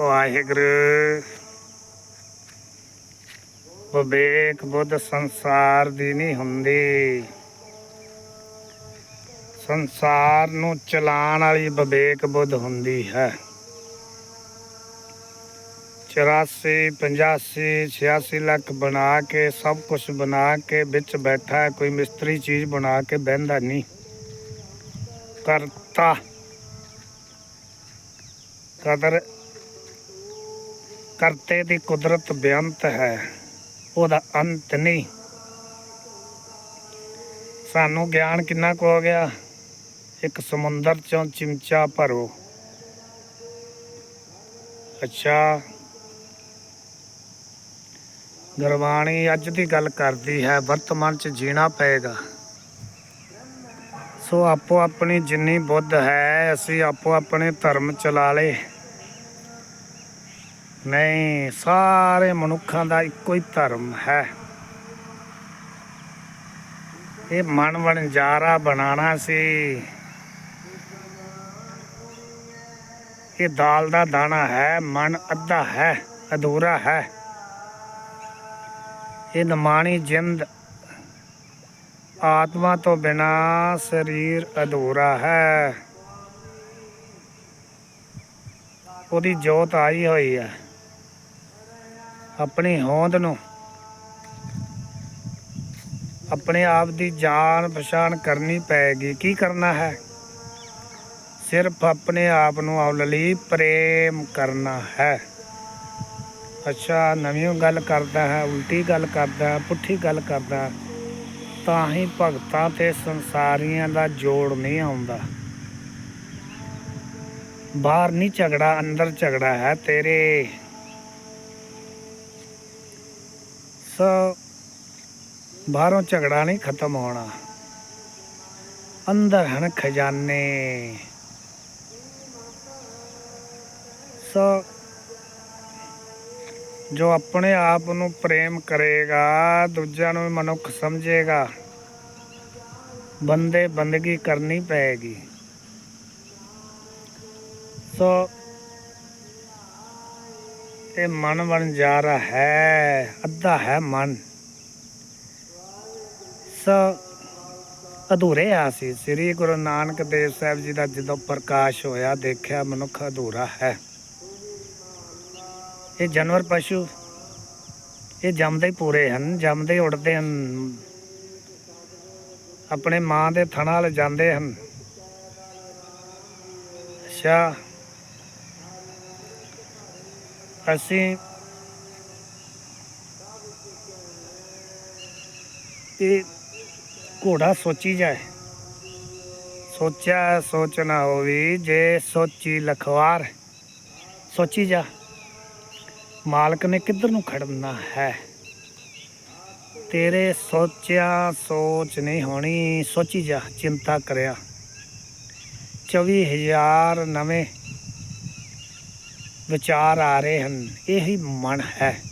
ਵਾਹਿਗੁਰੂ। ਵਿਵੇਕ ਬੁੱਧ ਸੰਸਾਰ ਦੀ ਨਹੀਂ ਹੁੰਦੀ। ਸੰਸਾਰ ਨੂੰ ਚਲਾਉਣ ਵਾਲੀ ਵਿਵੇਕ ਬੁੱਧ ਹੁੰਦੀ ਹੈ। 84 85 86 ਲੱਖ ਬਣਾ ਕੇ, ਸਭ ਕੁਝ ਬਣਾ ਕੇ, ਵਿੱਚ ਬੈਠਾ ਹੈ, ਕੋਈ ਮਿਸਤਰੀ ਚੀਜ਼ ਬਣਾ ਕੇ ਬਹਿੰਦਾ ਨਹੀਂ। ਕਰਤਾ। ਕਦਰ ਕਰਤੇ ਦੀ ਕੁਦਰਤ ਬੇਅੰਤ ਹੈ, ਉਹਦਾ ਅੰਤ ਨਹੀਂ। ਸਾਨੂੰ ਗਿਆਨ ਕਿੰਨਾ ਕੁ ਹੋ ਗਿਆ? ਇੱਕ ਸਮੁੰਦਰ ਚੋਂ ਚਿਮਚਾ ਭਰੋ। ਅੱਛਾ। ਗੁਰਬਾਣੀ ਅੱਜ ਦੀ ਗੱਲ ਕਰਦੀ ਹੈ, ਵਰਤਮਾਨ ਚ ਜੀਣਾ ਪਏਗਾ। ਸੋ ਆਪੋ ਆਪਣੀ ਜਿੰਨੀ ਬੁੱਧ ਹੈ, ਅਸੀਂ ਆਪੋ ਆਪਣੇ ਧਰਮ ਚਲਾ ਲੇ ਨਹੀਂ, ਸਾਰੇ ਮਨੁੱਖਾਂ ਦਾ ਇੱਕੋ ਹੀ ਧਰਮ ਹੈ। ਇਹ ਮਨ ਵਣਜਾਰਾ ਬਣਾਉਣਾ ਸੀ। ਇਹ ਦਾਲ ਦਾ ਦਾਣਾ ਹੈ, ਮਨ ਅੱਧਾ ਹੈ, ਅਧੂਰਾ ਹੈ। ਇਹ ਨਮਾਣੀ ਜਿੰਦ ਆਤਮਾ ਤੋਂ ਬਿਨਾ ਸਰੀਰ ਅਧੂਰਾ ਹੈ। ਉਹਦੀ ਜੋਤ ਆਈ ਹੋਈ ਹੈ। ਆਪਣੀ ਹੋਂਦ ਨੂੰ, ਆਪਣੇ ਆਪ ਦੀ ਜਾਣ ਪਛਾਣ ਕਰਨੀ ਪਏਗੀ ਕੀ ਕਰਨਾ ਹੈ? ਸਿਰਫ ਆਪਣੇ ਆਪ ਨੂੰ ਅਵਲ ਪ੍ਰੇਮ ਕਰਨਾ ਹੈ। ਅੱਛਾ, ਨਵੀਂ ਗੱਲ ਕਰਦਾ ਹੈ, ਉਲਟੀ ਗੱਲ ਕਰਦਾ ਹੈ, ਪੁੱਠੀ ਗੱਲ ਕਰਦਾ ਤਾਂ ਹੀ ਭਗਤਾਂ ਤੇ ਸੰਸਾਰੀਆਂ ਦਾ ਜੋੜ ਨਹੀਂ ਆਉਂਦਾ। ਬਾਹਰ ਨਹੀਂ ਝਗੜਾ, ਅੰਦਰ ਝਗੜਾ ਹੈ ਤੇਰੇ। ਸੋ ਬਾਹਰੋਂ ਝਗੜਾ ਨਹੀਂ ਖਤਮ ਹੋਣਾ। ਅੰਦਰ ਹਨ ਖਜ਼ਾਨੇ। ਸੋ ਜੋ ਆਪਣੇ ਆਪ ਨੂੰ ਪ੍ਰੇਮ ਕਰੇਗਾ, ਦੂਜਿਆਂ ਨੂੰ ਮਨੁੱਖ ਸਮਝੇਗਾ, ਬੰਦੇ ਬੰਦਗੀ ਕਰਨੀ ਪਏਗੀ। ਸੋ ਇਹ ਮਨ ਬਣ ਜਾ ਰਹਾ ਹੈ, ਅੱਧਾ ਹੈ ਮਨ। ਸੋ ਅਧੂਰੇ ਆ ਸੀ। ਸ੍ਰੀ ਗੁਰੂ ਨਾਨਕ ਦੇਵ ਸਾਹਿਬ ਜੀ ਦਾ ਜਦੋਂ ਪ੍ਰਕਾਸ਼ ਹੋਇਆ, ਦੇਖਿਆ ਮਨੁੱਖ ਅਧੂਰਾ ਹੈ। ਇਹ ਜਾਨਵਰ ਪਸ਼ੂ, ਇਹ ਜੰਮਦੇ ਹੀ ਪੂਰੇ ਹਨ, ਜੰਮਦੇ ਹੀ ਉੱਡਦੇ ਹਨ। ਆਪਣੇ ਮਾਂ ਦੇ ਥਣਾ ਵੱਲ ਜਾਂਦੇ ਹਨ। ਅੱਛਾ। ਅਸੀਂ ਇਹ ਘੋੜਾ ਸੋਚੀ ਜਾਏ। ਸੋਚਿਆ, ਸੋਚ ਨਾ ਹੋਵੀ, ਜੇ ਸੋਚੀ ਲਖਵਾਰ, ਸੋਚੀ ਜਾ। ਮਾਲਕ ਨੇ ਕਿੱਧਰ ਨੂੰ ਖੜਨਾ ਹੈ? ਤੇਰੇ ਸੋਚਿਆ, ਸੋਚ ਨਹੀਂ ਹੋਣੀ, ਸੋਚੀ ਜਾ, ਚਿੰਤਾ ਕਰਿਆ। 24000 ਨਵੇਂ ਵਿਚਾਰ ਆ ਰਹੇ ਹਨ। ਇਹੀ ਮਨ ਹੈ।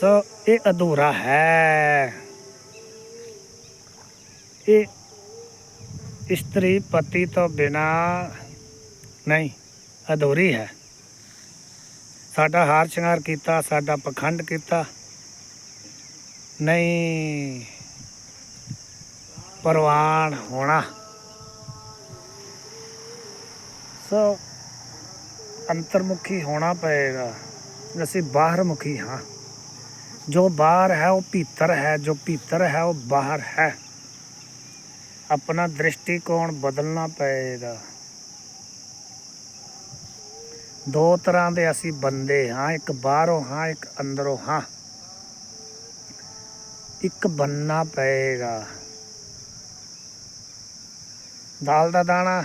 ਸੋ ਇਹ ਅਧੂਰਾ ਹੈ। ਇਹ ਇਸਤਰੀ ਪਤੀ ਤੋਂ ਬਿਨਾ ਨਹੀਂ, ਅਧੂਰੀ ਹੈ। ਸਾਡਾ ਹਾਰ ਸ਼ਿੰਗਾਰ ਕੀਤਾ, ਸਾਡਾ ਪਖੰਡ ਕੀਤਾ। ਨਹੀਂ, ਪਰਵਾਨ ਹੋਣਾ। ਸੋ ਅੰਤਰਮੁਖੀ ਹੋਣਾ ਪਏਗਾ। ਅਸੀਂ ਬਾਹਰ ਮੁਖੀ ਹਾਂ। ਜੋ ਬਾਹਰ ਹੈ, ਉਹ ਭੀਤਰ ਹੈ। ਜੋ ਭੀਤਰ ਹੈ, ਉਹ ਬਾਹਰ ਹੈ। ਆਪਣਾ ਦ੍ਰਿਸ਼ਟੀਕੋਣ ਬਦਲਣਾ ਪਏਗਾ। ਦੋ ਤਰ੍ਹਾਂ ਦੇ ਅਸੀਂ ਬੰਦੇ ਹਾਂ। ਇੱਕ ਬਾਹਰੋਂ ਹਾਂ, ਇੱਕ ਅੰਦਰੋਂ ਹਾਂ। ਇੱਕ ਬੰਨਾ ਪਏਗਾ। ਦਾਲ ਦਾ ਦਾਣਾ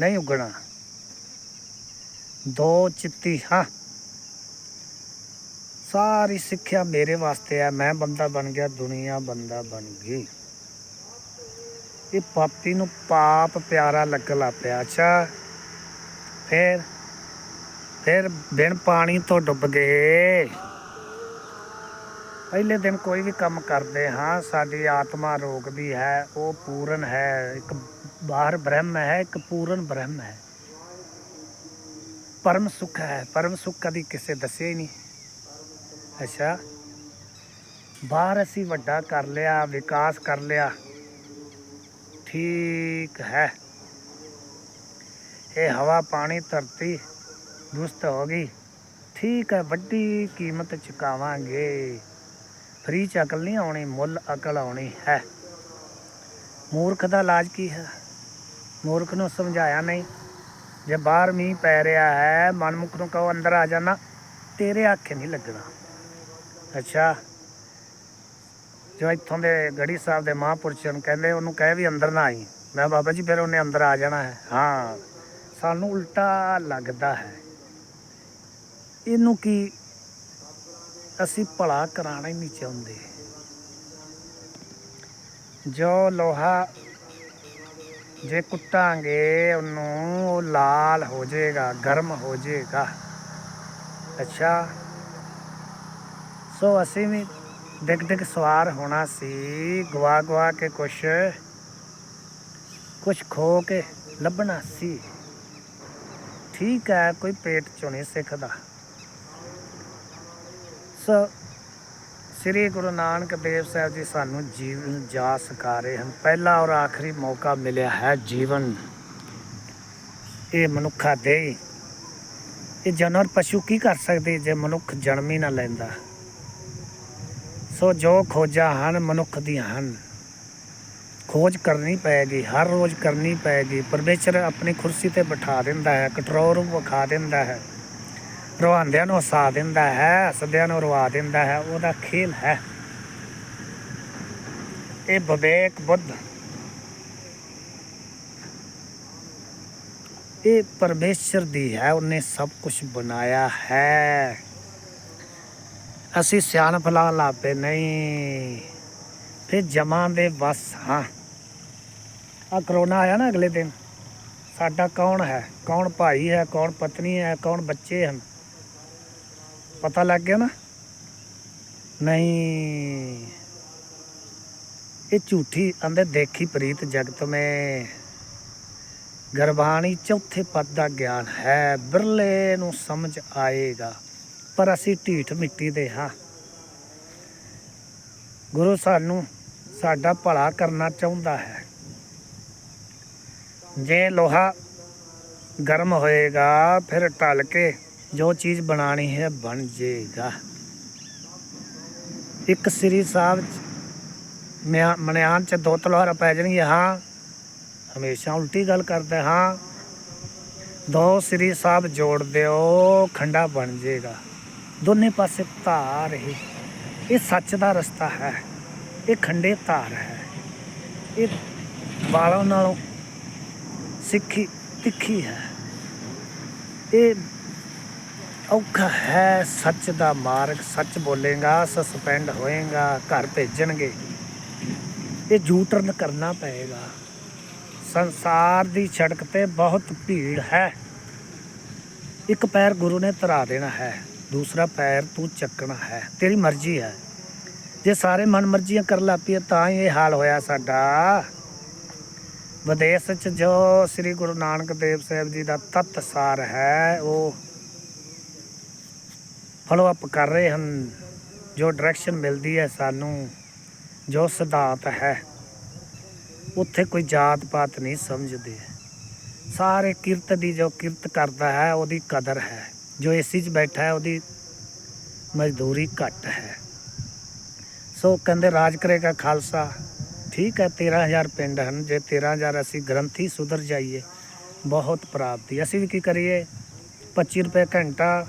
ਨਹੀਂ ਉਗਣਾ। ਦੋ ਚਿੱਤੀ, ਹਾਂ। ਸਾਰੀ ਸਿੱਖਿਆ ਮੇਰੇ ਵਾਸਤੇ ਹੈ ਮੈਂ ਬੰਦਾ ਬਣ ਗਿਆ, ਦੁਨੀਆ ਬੰਦਾ ਬਣ ਗਈ। ਇਹ ਪਾਪੀ ਨੂੰ ਪਾਪ ਪਿਆਰਾ ਲੱਗਣ ਲੱਗ ਪਿਆ। ਅੱਛਾ। ਫਿਰ ਫਿਰ ਬਿਨ ਪਾਣੀ ਤੋਂ ਡੁੱਬ ਗਏ। ਪਹਿਲੇ ਦਿਨ ਕੋਈ ਵੀ ਕੰਮ ਕਰਦੇ, ਹਾਂ, ਸਾਡੀ ਆਤਮਾ ਰੋਕਦੀ ਹੈ, ਉਹ ਪੂਰਨ ਹੈ। ਇੱਕ ਬਾਹਰ ਬ੍ਰਹਮ ਹੈ, ਇੱਕ ਪੂਰਨ ਬ੍ਰਹਮ ਹੈ। ਪਰਮ ਸੁੱਖ ਹੈ, ਪਰਮ ਸੁੱਖ ਕਦੀ ਕਿਸੇ ਦੱਸਿਆ ਹੀ ਨਹੀਂ। ਅੱਛਾ। ਬਾਹਰ ਅਸੀਂ ਵੱਡਾ ਕਰ ਲਿਆ, ਵਿਕਾਸ ਕਰ ਲਿਆ। ਠੀਕ ਹੈ। ਇਹ ਹਵਾ, ਪਾਣੀ, ਧਰਤੀ ਦੁਸਤ ਹੋ ਗਈ। ਠੀਕ ਹੈ, ਵੱਡੀ ਕੀਮਤ ਚੁਕਾਵਾਂਗੇ। ਫਰੀ ਚ ਅਕਲ ਨਹੀਂ ਆਉਣੀ, ਮੁੱਲ ਅਕਲ ਆਉਣੀ ਹੈ। ਮੂਰਖ ਦਾ ਇਲਾਜ ਕੀ ਹੈ? ਮੂਰਖ ਨੂੰ ਸਮਝਾਇਆ ਨਹੀਂ। ਜੇ ਬਾਹਰ ਮੀਂਹ ਪੈ ਰਿਹਾ ਹੈ ਮਨਮੁਖ ਨੂੰ ਕਹੋ, ਅੰਦਰ ਆ ਜਾਣਾ ਤੇਰੇ ਆਖੇ ਨਹੀਂ ਲੱਗਣਾ। ਅੱਛਾ। ਜੋ ਇੱਥੋਂ ਦੇ ਗੜੀ ਸਾਹਿਬ ਦੇ ਮਹਾਂਪੁਰਸ਼ਾਂ ਕਹਿੰਦੇ, ਉਹਨੂੰ ਕਹੇ ਵੀ ਅੰਦਰ ਨਾ ਆਈ। ਮੈਂ ਬਾਬਾ ਜੀ, ਫਿਰ ਉਹਨੇ ਅੰਦਰ ਆ ਜਾਣਾ ਹੈ। ਹਾਂ। ਸਾਨੂੰ ਉਲਟਾ ਲੱਗਦਾ ਹੈ। ਇਹਨੂੰ ਕੀ ਅਸੀਂ ਭਲਾ ਕਰਾਣਾ ਹੀ ਨਹੀਂ ਚਾਹੁੰਦੇ। ਜੋ ਲੋਹਾ ਜੇ ਕੁੱਟਾਂਗੇ ਉਹਨੂੰ, ਉਹ ਲਾਲ ਹੋ ਜਾਏਗਾ, ਗਰਮ ਹੋ ਜਾਏਗਾ। ਅੱਛਾ। ਸੋ ਅਸੀਂ ਵੀ ਡਿੱਗ ਡਿੱਗ ਸਵਾਰ ਹੋਣਾ ਸੀ ਗਵਾ ਗਵਾ ਕੇ ਕੁਛ ਕੁਛ ਖੋ ਕੇ ਲੱਭਣਾ ਸੀ। ਠੀਕ ਹੈ, ਕੋਈ ਪੇਟ ਚੋਂ ਨਹੀਂ ਸਿੱਖਦਾ। ਸੋ ਸ੍ਰੀ ਗੁਰੂ ਨਾਨਕ ਦੇਵ ਸਾਹਿਬ ਜੀ ਸਾਨੂੰ ਜੀਵਨ ਜਾ ਸਿਖਾ ਰਹੇ ਹਨ। ਪਹਿਲਾ ਔਰ ਆਖਰੀ ਮੌਕਾ ਮਿਲਿਆ ਹੈ ਜੀਵਨ। ਇਹ ਮਨੁੱਖਾ ਦੇ ਇਹ ਜਾਨਵਰ ਪਸ਼ੂ ਕੀ ਕਰ ਸਕਦੇ ਜੇ ਮਨੁੱਖ ਜਨਮ ਹੀ ਨਾ ਲੈਂਦਾ? ਸੋ ਜੋ ਖੋਜਾਂ ਹਨ ਮਨੁੱਖ ਦੀਆਂ ਹਨ। ਖੋਜ ਕਰਨੀ ਪਏਗੀ, ਹਰ ਰੋਜ਼ ਕਰਨੀ ਪਏਗੀ। ਪਰਮੇਸ਼ਰ ਆਪਣੀ ਕੁਰਸੀ ਤੇ ਬਿਠਾ ਦਿੰਦਾ ਹੈ ਕਟੋਰ ਵਿਖਾ ਦਿੰਦਾ ਹੈ। ਰਵਾਂਦਿਆਂ ਨੂੰ ਹਸਾ ਦਿੰਦਾ ਹੈ ਹੱਸਦਿਆਂ ਨੂੰ ਰਵਾ ਦਿੰਦਾ ਹੈ, ਉਹਦਾ ਖੇਲ ਹੈ। ਇਹ ਵਿਵੇਕ ਬੁੱਧ। ਇਹ ਪਰਮੇਸ਼ਰ ਦੀ ਹੈ, ਉਹਨੇ ਸਭ ਕੁਝ ਬਣਾਇਆ ਹੈ। ਅਸੀਂ ਸਿਆਣ ਲਾ ਲਾਪੇ ਨਹੀਂ ਫਿਰ ਜਮਾਂ ਦੇ ਬਸ ਹਾਂ। ਆ ਕਰੋਨਾ ਆਇਆ ਨਾ ਅਗਲੇ ਦਿਨ। ਸਾਡਾ ਕੌਣ ਹੈ? ਕੌਣ ਭਾਈ ਹੈ? ਕੌਣ ਪਤਨੀ ਹੈ? ਕੌਣ ਬੱਚੇ ਹਨ? ਪਤਾ ਲੱਗ ਗਿਆ ਨਾ? ਨਹੀਂ। ਇਹ ਝੂਠੀ ਅੰਦਰ ਦੇਖੀ ਪ੍ਰੀਤ ਜਗਤ ਮੇ। ਗਰਬਾਣੀ ਚੌਥੇ ਪਦ ਦਾ ਗਿਆਨ ਹੈ, ਬਿਰਲੇ ਨੂੰ ਸਮਝ ਆਏਗਾ, ਪਰ ਅਸੀਂ ਢੀਠ ਮਿੱਟੀ ਦੇ ਹਾਂ। ਗੁਰੂ ਸਾਨੂੰ ਸਾਡਾ ਭਲਾ ਕਰਨਾ ਚਾਹੁੰਦਾ ਹੈ। ਜੇ ਲੋਹਾ ਗਰਮ ਹੋਏਗਾ, ਫਿਰ ਟਲ ਕੇ ਜੋ ਚੀਜ਼ ਬਣਾਣੀ ਹੈ, ਬਣ ਜਾਏਗਾ ਇੱਕ ਸ੍ਰੀ ਸਾਹਿਬ ਮਨਿਆਨ ਚ ਦੋ ਤਲਵਾਰਾਂ ਪੈ ਜਾਣਗੀਆਂ। ਹਾਂ, ਹਮੇਸ਼ਾ ਉਲਟੀ ਗੱਲ ਕਰਦਾ ਹਾਂ। ਦੋ ਸ੍ਰੀ ਸਾਹਿਬ ਜੋੜ ਦਿਓ, ਖੰਡਾ ਬਣ ਜਾਏਗਾ ਦੋਨੇ ਪਾਸੇ ਧਾਰ ਹੀ। ਇਹ ਸੱਚ ਦਾ ਰਸਤਾ ਹੈ। ਇਹ ਖੰਡੇ ਧਾਰ ਹੈ। ਇਹ ਵਾਲਾਂ ਨਾਲੋਂ ਸਿੱਖੀ ਤਿੱਖੀ ਹੈ। ਇਹ ਔਖਾ ਹੈ, ਸੱਚ ਦਾ ਮਾਰਗ ਸੱਚ ਬੋਲੇਗਾ, ਸਸਪੈਂਡ ਹੋਏਗਾ, ਘਰ ਭੇਜਣਗੇ। ਇਹ ਜੂਟਰਨ ਕਰਨਾ ਪਏਗਾ। ਸੰਸਾਰ ਦੀ ਸੜਕ ਤੇ ਬਹੁਤ ਭੀੜ ਹੈ। ਇੱਕ ਪੈਰ ਗੁਰੂ ਨੇ ਧਰਾ ਦੇਣਾ ਹੈ, ਦੂਸਰਾ ਪੈਰ ਤੂੰ ਚੱਕਣਾ ਹੈ। ਤੇਰੀ ਮਰਜ਼ੀ ਹੈ। ਜੇ ਸਾਰੇ ਮਨ ਮਰਜ਼ੀਆਂ ਕਰ ਲਾਪੀਏ ਤਾਂ ਹੀ ਇਹ ਹਾਲ ਹੋਇਆ ਸਾਡਾ। ਵਿਦੇਸ਼ ਚ ਜੋ ਸ੍ਰੀ ਗੁਰੂ ਨਾਨਕ ਦੇਵ ਸਾਹਿਬ ਜੀ ਦਾ ਤਤ ਸਾਰ ਹੈ, ਉਹ ਫੋਲੋ ਅਪ ਕਰ ਰਹੇ ਹਨ। ਜੋ ਡਾਇਰੈਕਸ਼ਨ ਮਿਲਦੀ ਹੈ ਸਾਨੂੰ, ਜੋ ਸਿਧਾਂਤ ਹੈ, ਉੱਥੇ ਕੋਈ ਜਾਤ ਪਾਤ ਨਹੀਂ ਸਮਝਦੇ। ਸਾਰੇ ਕਿਰਤ ਦੀ ਜੋ ਕਿਰਤ ਕਰਦਾ ਹੈ, ਉਹਦੀ ਕਦਰ ਹੈ। ਜੋ ਏਸੀ 'ਚ ਬੈਠਾ ਹੈ, ਉਹਦੀ ਮਜ਼ਦੂਰੀ ਘੱਟ ਹੈ। ਸੋ ਕਹਿੰਦੇ ਰਾਜ ਕਰੇਗਾ ਖਾਲਸਾ। ਠੀਕ ਹੈ 13000 ਪਿੰਡ ਹਨ। ਜੇ 13000 ਅਸੀਂ ਗ੍ਰੰਥੀ ਸੁਧਰ ਜਾਈਏ, ਬਹੁਤ ਪ੍ਰਾਪਤੀ। ਅਸੀਂ ਵੀ ਕੀ ਕਰੀਏ? 25 ਰੁਪਏ ਘੰਟਾ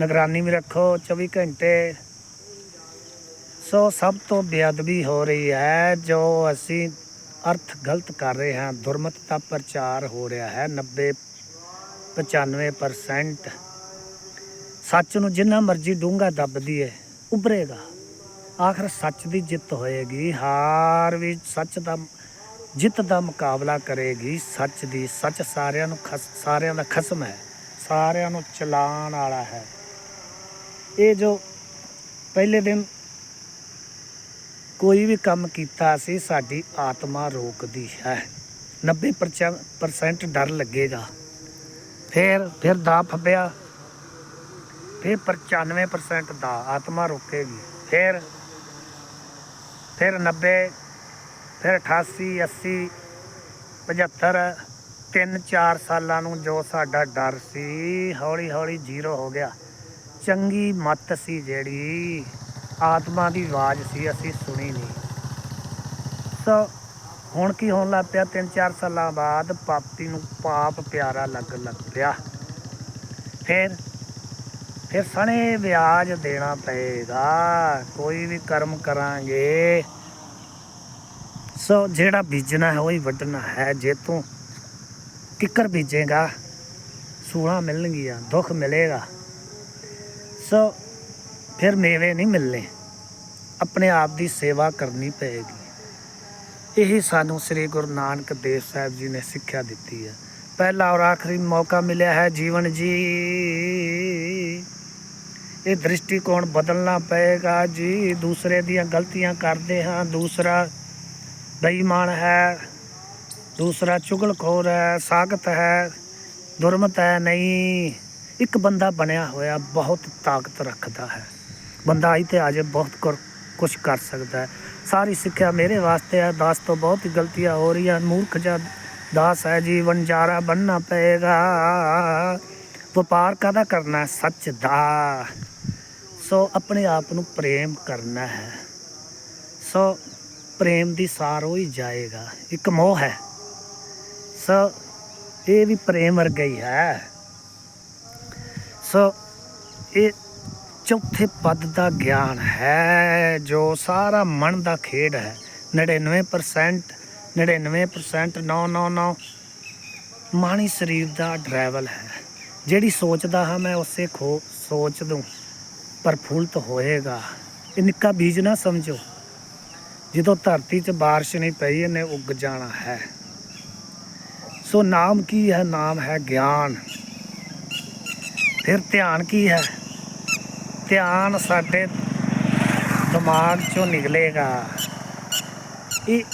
ਨਿਗਰਾਨੀ ਵੀ ਰੱਖੋ 24 ਘੰਟੇ। ਸੋ ਸਭ ਤੋਂ ਬੇਅਦਬੀ ਹੋ ਰਹੀ ਹੈ, ਜੋ ਅਸੀਂ ਅਰਥ ਗਲਤ ਕਰ ਰਹੇ ਹਾਂ, ਦੁਰਮਤ ਦਾ ਪ੍ਰਚਾਰ ਹੋ ਰਿਹਾ ਹੈ 90 95% ਸੱਚ ਨੂੰ ਜਿੰਨਾ ਮਰਜ਼ੀ ਡੂੰਘਾ ਦੱਬਦੀ ਹੈ ਉਭਰੇਗਾ। ਆਖਰ ਸੱਚ ਦੀ ਜਿੱਤ ਹੋਏਗੀ, ਹਾਰ ਵੀ ਸੱਚ ਦਾ, ਜਿੱਤ ਦਾ ਮੁਕਾਬਲਾ ਕਰੇਗੀ। ਸੱਚ ਦੀ ਸੱਚ ਸਾਰਿਆਂ ਨੂੰ ਖਸ, ਸਾਰਿਆਂ ਦਾ ਖਸਮ ਹੈ, ਸਾਰਿਆਂ ਨੂੰ ਚਲਾਉਣ ਵਾਲਾ ਹੈ। ਇਹ ਜੋ ਪਹਿਲੇ ਦਿਨ ਕੋਈ ਵੀ ਕੰਮ ਕੀਤਾ ਸੀ, ਸਾਡੀ ਆਤਮਾ ਰੋਕਦੀ ਹੈ। 90% ਡਰ ਲੱਗੇਗਾ। ਫਿਰ ਫਿਰ ਦਾ ਫੱਬਿਆ। ਫਿਰ 95% ਦਾ ਆਤਮਾ ਰੋਕੇਗੀ। ਫਿਰ ਫਿਰ 90 ਫਿਰ 88 80 75 ਤਿੰਨ ਚਾਰ ਸਾਲਾਂ ਨੂੰ ਜੋ ਸਾਡਾ ਡਰ ਸੀ ਹੌਲੀ ਹੌਲੀ ਜ਼ੀਰੋ ਹੋ ਗਿਆ। ਚੰਗੀ ਮੱਤ ਸੀ ਜਿਹੜੀ, ਆਤਮਾ ਦੀ ਆਵਾਜ਼ ਸੀ, ਅਸੀਂ ਸੁਣੀ ਨਹੀਂ। ਸੋ ਹੁਣ ਕੀ ਹੋਣ ਲੱਗ ਪਿਆ? ਤਿੰਨ ਚਾਰ ਸਾਲਾਂ ਬਾਅਦ ਪਾਪੀ ਨੂੰ ਪਾਪ ਪਿਆਰਾ ਲੱਗਣ ਲੱਗ ਪਿਆ। ਫਿਰ ਫਿਰ ਸਣੇ ਵਿਆਜ ਦੇਣਾ ਪਏਗਾ, ਕੋਈ ਵੀ ਕਰਮ ਕਰਾਂਗੇ। ਸੋ ਜਿਹੜਾ ਬੀਜਣਾ ਹੈ, ਉਹੀ ਵੱਢਣਾ ਹੈ। ਜੇ ਤੂੰ ਕਿੱਕਰ ਬੀਜੇਗਾ, ਸੂਲਾਂ ਮਿਲਣਗੀਆਂ, ਦੁੱਖ ਮਿਲੇਗਾ। ਸੋ ਫਿਰ ਮੇਵੇ ਨਹੀਂ ਮਿਲਨੇ ਆਪਣੇ ਆਪ ਦੀ ਸੇਵਾ ਕਰਨੀ ਪਏਗੀ। ਇਹੀ ਸਾਨੂੰ ਸ੍ਰੀ ਗੁਰੂ ਨਾਨਕ ਦੇਵ ਸਾਹਿਬ ਜੀ ਨੇ ਸਿੱਖਿਆ ਦਿੱਤੀ ਹੈ। ਪਹਿਲਾ ਔਰ ਆਖਰੀ ਮੌਕਾ ਮਿਲਿਆ ਹੈ ਜੀਵਨ ਜੀ। ਇਹ ਦ੍ਰਿਸ਼ਟੀਕੋਣ ਬਦਲਣਾ ਪਏਗਾ ਜੀ। ਦੂਸਰੇ ਦੀਆਂ ਗਲਤੀਆਂ ਕਰਦੇ ਹਾਂ। ਦੂਸਰਾ ਬੇਈਮਾਨ ਹੈ। ਦੂਸਰਾ ਚੁਗਲਖੋਰ ਹੈ। ਸਾਖਤ ਹੈ। ਦੁਰਮਤ ਹੈ ਨਹੀਂ। ਇੱਕ ਬੰਦਾ ਬਣਿਆ ਹੋਇਆ ਬਹੁਤ ਤਾਕਤ ਰੱਖਦਾ ਹੈ। ਬੰਦਾ ਆਈ ਤੇ ਆਜੇ ਬਹੁਤ ਕੁਝ ਕਰ ਸਕਦਾ ਹੈ। ਸਾਰੀ ਸਿੱਖਿਆ ਮੇਰੇ ਵਾਸਤੇ ਹੈ। ਦਾਸ ਤੋਂ ਬਹੁਤ ਹੀ ਗਲਤੀਆਂ ਹੋ ਰਹੀਆਂ। ਮੂਰਖ ਜਿਹਾ ਦਾਸ ਹੈ, ਜੀਵਨ ਵਣਜਾਰਾ ਬਣਨਾ ਪਏਗਾ। ਵਪਾਰ ਕਾਹਦਾ ਕਰਨਾ ਸੱਚ ਦਾ। ਸੋ ਆਪਣੇ ਆਪ ਨੂੰ ਪ੍ਰੇਮ ਕਰਨਾ ਹੈ। ਸੋ ਪ੍ਰੇਮ ਦੀ ਸਾਰ ਹੋ ਹੀ ਜਾਏਗਾ। ਇੱਕ ਮੋਹ ਹੈ। ਸੋ ਇਹ ਵੀ ਪ੍ਰੇਮ ਵਰਗਾ ਹੀ ਹੈ। ਸੋ ਇਹ ਚੌਥੇ ਪਦ ਦਾ ਗਿਆਨ ਹੈ, ਜੋ ਸਾਰਾ ਮਨ ਦਾ ਖੇਡ ਹੈ। 99% 99% 999 ਮਾਣੀ ਸਰੀਰ ਦਾ ਡਰਾਈਵਲ ਹੈ। ਜਿਹੜੀ ਸੋਚਦਾ ਹਾਂ ਮੈਂ ਉਸੇ ਖੋ ਸੋਚ ਦੂੰ ਪ੍ਰਫੁੱਲਤ ਹੋਏਗਾ। ਇਹ ਨਿੱਕਾ ਬੀਜ ਨਾ ਸਮਝੋ। ਜਦੋਂ ਧਰਤੀ 'ਚ ਬਾਰਿਸ਼ ਨਹੀਂ ਪਈ, ਇਹਨੇ ਉੱਗ ਜਾਣਾ ਹੈ। ਸੋ ਨਾਮ ਕੀ ਹੈ? ਨਾਮ ਹੈ ਗਿਆਨ। ਫਿਰ ਧਿਆਨ ਕੀ ਹੈ? ਧਿਆਨ ਸਾਡੇ ਦਿਮਾਗ ਚੋਂ ਨਿਕਲੇਗਾ। ਇਹ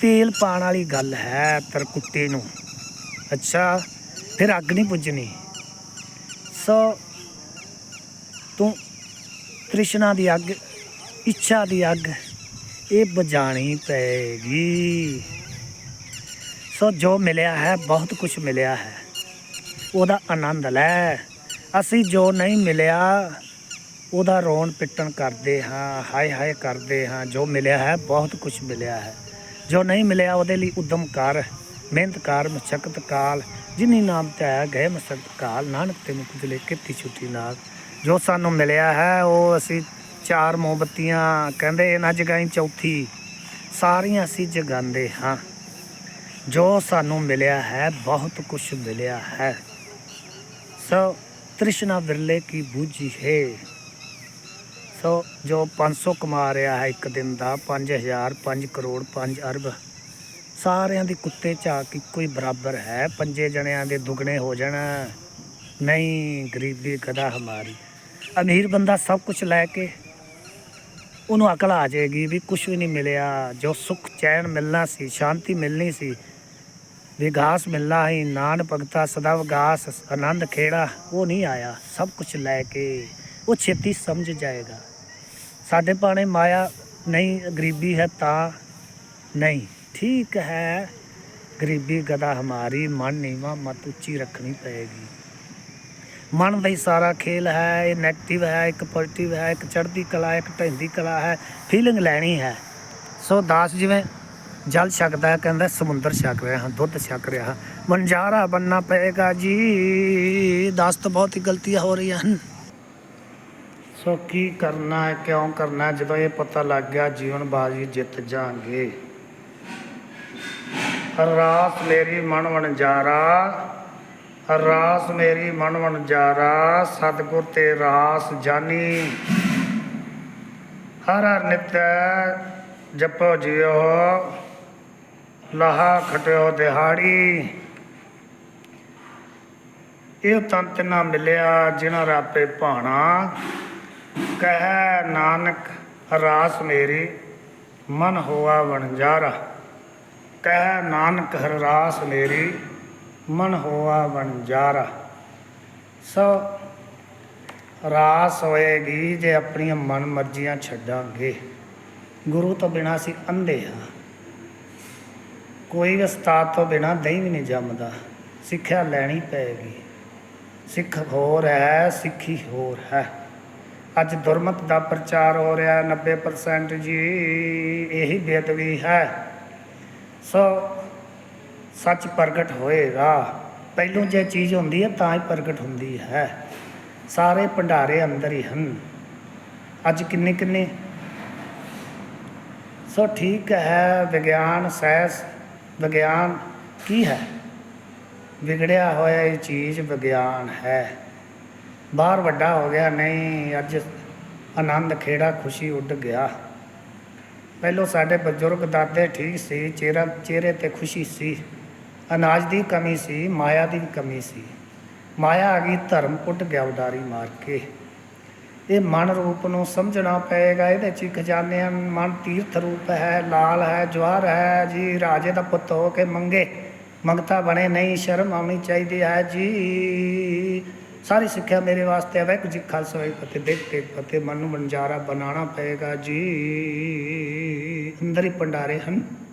ਤੇਲ ਪਾਣ ਵਾਲੀ ਗੱਲ ਹੈ ਤਰਕੁੱਟੀ ਨੂੰ। ਅੱਛਾ, ਫਿਰ ਅੱਗ ਨਹੀਂ ਪੁੱਜਣੀ। ਸੋ ਤੂੰ ਤ੍ਰਿਸ਼ਨਾ ਦੀ ਅੱਗ, ਇੱਛਾ ਦੀ ਅੱਗ, ਇਹ ਬੁਝਾਣੀ ਪਏਗੀ। ਸੋ ਜੋ ਮਿਲਿਆ ਹੈ, ਬਹੁਤ ਕੁਝ ਮਿਲਿਆ ਹੈ। ਉਹਦਾ ਆਨੰਦ ਲੈ। ਅਸੀਂ ਜੋ ਨਹੀਂ ਮਿਲਿਆ, ਉਹਦਾ ਰੋਣ ਪਿੱਟਣ ਕਰਦੇ ਹਾਂ, ਹਾਏ ਹਾਏ ਕਰਦੇ ਹਾਂ। ਜੋ ਮਿਲਿਆ ਹੈ, ਬਹੁਤ ਕੁਝ ਮਿਲਿਆ ਹੈ। ਜੋ ਨਹੀਂ ਮਿਲਿਆ, ਉਹਦੇ ਲਈ ਉਦਮ ਕਰ, ਮਿਹਨਤ ਕਰ, ਮਸ਼ਕਤ ਕਾਲ। ਜਿਨੀ ਨਾਮ ਤੇ ਆਇਆ ਗਏ, ਮਸਕਤ ਕਾਲ। ਨਾਨਕ ਤੇ ਮੁਕਤ ਲੈ ਕੀਤੀ ਛੁੱਟੀ ਨਾਲ। ਜੋ ਸਾਨੂੰ ਮਿਲਿਆ ਹੈ, ਉਹ ਅਸੀਂ ਚਾਰ ਮੋਮਬੱਤੀਆਂ ਕਹਿੰਦੇ ਇਹਨਾਂ ਜਗਾਈ ਚੌਥੀ। ਸਾਰੀਆਂ ਅਸੀਂ ਜਗਾਉਂਦੇ ਹਾਂ। ਜੋ ਸਾਨੂੰ ਮਿਲਿਆ ਹੈ, ਬਹੁਤ ਕੁਝ ਮਿਲਿਆ ਹੈ। ਸੋ ਤ੍ਰਿਸ਼ਨਾ ਵਿਰਲੇ ਕੀ ਬੂਝੀ ਹੈ? ਸੋ ਜੋ 500 ਕਮਾ ਰਿਹਾ ਹੈ ਇੱਕ ਦਿਨ ਦਾ 5000 5 ਕਰੋੜ 5 ਅਰਬ। ਸਾਰਿਆਂ ਦੀ ਕੁੱਤੇ ਝਾਕ ਇੱਕੋ ਹੀ ਬਰਾਬਰ ਹੈ, ਪੰਜੇ ਜਣਿਆਂ ਦੇ ਦੁੱਗਣੇ ਹੋ ਜਾਣਾ। ਨਹੀਂ, ਗਰੀਬੀ ਕਦਾ ਹਮਾਰੀ। ਅਮੀਰ ਬੰਦਾ ਸਭ ਕੁਝ ਲੈ ਕੇ ਉਹਨੂੰ ਅਕਲ ਆ ਜਾਏਗੀ ਵੀ ਕੁਝ ਵੀ ਨਹੀਂ ਮਿਲਿਆ। ਜੋ ਸੁੱਖ, ਚੈਨ, ਮਿਲਣਾ ਸੀ, ਸ਼ਾਂਤੀ ਮਿਲਣੀ ਸੀ ਵਿਗਾਸ ਮਿਲਣਾ ਹੀ ਨਾਨ ਭਗਤਾ ਸਦਾ ਵਿਗਾਸ ਆਨੰਦ ਖੇੜਾ, ਉਹ ਨਹੀਂ ਆਇਆ, ਸਭ ਕੁਝ ਲੈ ਕੇ, ਉਹ ਛੇਤੀ ਸਮਝ ਜਾਏਗਾ। ਸਾਡੇ ਪਾਣੇ ਮਾਇਆ ਨਹੀਂ, ਗਰੀਬੀ ਹੈ ਤਾਂ ਨਹੀਂ। ਠੀਕ ਹੈ, ਗਰੀਬੀ ਗਦਾ ਹਮਾਰੀ, ਮਨ ਨੀਵਾ ਮਤ ਉੱਚੀ ਰੱਖਣੀ ਪਏਗੀ। ਮਨ ਦਾ ਹੀ ਸਾਰਾ ਖੇਲ ਹੈ, ਇਹ 네ਗੇਟਿਵ ਹੈ, ਇੱਕ ਪੋਜ਼ਿਟਿਵ ਹੈ, ਇੱਕ ਚੜ੍ਹਦੀ ਕਲਾ, ਇੱਕ ਢਹਿੰਦੀ ਕਲਾ ਹੈ ਫੀਲਿੰਗ ਲੈਣੀ ਹੈ। ਸੋ ਦਾਸ ਜਿਵੇਂ ਜਲ ਛਕਦਾ ਹੈ ਕਹਿੰਦਾ ਸਮੁੰਦਰ ਛਕ ਰਿਹਾ ਹਾਂ, ਦੁੱਧ ਛਕ ਰਿਹਾ ਹਾਂ। ਮਨਜਾਰਾ ਬੰਨਾ ਪਏਗਾ ਜੀ, ਦਾਸ ਤੋਂ ਬਹੁਤ ਹੀ ਗਲਤੀਆਂ ਹੋ ਰਹੀਆਂ ਹਨ। ਸੋ ਕੀ ਕਰਨਾ ਹੈ, ਕਿਉਂ ਕਰਨਾ ਜਦੋਂ ਇਹ ਪਤਾ ਲੱਗ ਗਿਆ ਜੀਵਨ ਬਾਜੀ ਜਿੱਤ ਜਾਾਂਗੇ। ਰਾਸ ਮੇਰੀ ਮਨ ਵਣਜਾਰਾ ਰਾਸ ਮੇਰੀ ਮਨ ਵਣਜਾਰਾ, ਸਤਿਗੁਰ ਤੇ ਰਾਸ ਜਾਨੀ। ਹਰ ਹਰ ਨਿਤ ਜਪੋ ਜਿਉ ਲਹਾ ਖਟਿਓ ਦਿਹਾੜੀ। ਇਹ ਤੰਤ ਨਾ ਮਿਲਿਆ ਜਿਨ੍ਹਾਂ ਰਾਪੇ ਭਾਣਾ। ਕਹਿ ਨਾਨਕ, ਰਾਸ ਮੇਰੀ, ਮਨ ਹੋਆ ਵਣਜਾਰਾ। ਕਹਿ ਨਾਨਕ, ਹਰ ਰਾਸ ਮੇਰੀ, ਮਨ ਹੋਆ ਵਣਜਾਰਾ। ਸੋ ਰਾਸ ਹੋਏਗੀ ਜੇ ਆਪਣੀਆਂ ਮਨ ਮਰਜ਼ੀਆਂ ਛੱਡਾਂਗੇ। ਗੁਰੂ ਤੋਂ ਬਿਨਾਂ ਅਸੀਂ ਅੰਧੇ ਹਾਂ। ਕੋਈ ਉਸਤਾਦ ਤੋਂ ਬਿਨਾਂ ਦਹੀਂ ਵੀ ਨਹੀਂ ਜੰਮਦਾ। ਸਿੱਖਿਆ ਲੈਣੀ ਪਏਗੀ। ਸਿੱਖ ਹੋਰ ਹੈ, ਸਿੱਖੀ ਹੋਰ ਹੈ। ਅੱਜ ਦੁਰਮਤ ਦਾ ਪ੍ਰਚਾਰ ਹੋ ਰਿਹਾ ਹੈ 90% ਜੀ, ਇਹੀ ਬੇਦਵੀ ਹੈ। ਸੋ ਸੱਚ ਪ੍ਰਗਟ ਹੋਏਗਾ। ਪਹਿਲੋਂ ਜੇ ਚੀਜ਼ ਹੁੰਦੀ ਹੈ, ਤਾਂ ਹੀ ਪ੍ਰਗਟ ਹੁੰਦੀ ਹੈ। ਸਾਰੇ ਭੰਡਾਰੇ ਅੰਦਰ ਹੀ ਹਨ। ਅੱਜ ਕਿੰਨੇ ਕਿੰਨੇ ਸੋ ਠੀਕ ਹੈ, ਵਿਗਿਆਨ ਸਾਇੰਸ ਵਿਗਿਆਨ ਕੀ ਹੈ? ਵਿਗੜਿਆ ਹੋਇਆ ਇਹ ਚੀਜ਼ ਵਿਗਿਆਨ ਹੈ। ਬਾਹਰ ਵੱਡਾ ਹੋ ਗਿਆ, ਨਹੀਂ, ਅੱਜ ਆਨੰਦ, ਖੇੜਾ, ਖੁਸ਼ੀ ਉੱਡ ਗਿਆ। ਪਹਿਲੋਂ ਸਾਡੇ ਬਜ਼ੁਰਗ ਦਾਦੇ ਠੀਕ ਸੀ, ਚਿਹਰਾ, ਚਿਹਰੇ ਤੇ ਖੁਸ਼ੀ ਸੀ। ਅਨਾਜ ਦੀ ਕਮੀ ਸੀ, ਮਾਇਆ ਦੀ ਕਮੀ ਸੀ। ਮਾਇਆ ਆ ਗਈ, ਧਰਮ ਪੁੱਟ ਗਿਆ ਉਡਾਰੀ ਮਾਰ ਕੇ। ਇਹ ਮਨ ਰੂਪ ਨੂੰ ਸਮਝਣਾ ਪਏਗਾ, ਇਹਦੇ ਚ ਖਜ਼ਾਨੇ ਹਨ। ਮਨ ਤੀਰਥ ਰੂਪ ਹੈ, ਲਾਲ ਹੈ, ਜਵਾਹਰ ਹੈ। ਜੀ ਰਾਜੇ ਦਾ ਪੁੱਤ ਹੋ ਕੇ ਮੰਗੇ, ਮੰਗਤਾ ਬਣੇ, ਨਹੀਂ ਸ਼ਰਮ ਆਉਣੀ ਚਾਹੀਦੀ ਹੈ। ਜੀ, ਸਾਰੀ ਸਿੱਖਿਆ ਮੇਰੇ ਵਾਸਤੇ ਹੈ। ਵਾਹਿਗੁਰੂ ਜੀ ਖਾਲਸਾ, ਵਾਹਿਗੁਰੂ ਫਤਿਹ ਦੇਖ ਕੇ ਫਤਿਹ। ਮਨ ਨੂੰ ਬੰਜਾਰਾ ਬਣਾਉਣਾ ਪਏਗਾ। ਜੀ, ਅੰਦਰ ਹੀ ਭੰਡਾਰੇ ਹਨ।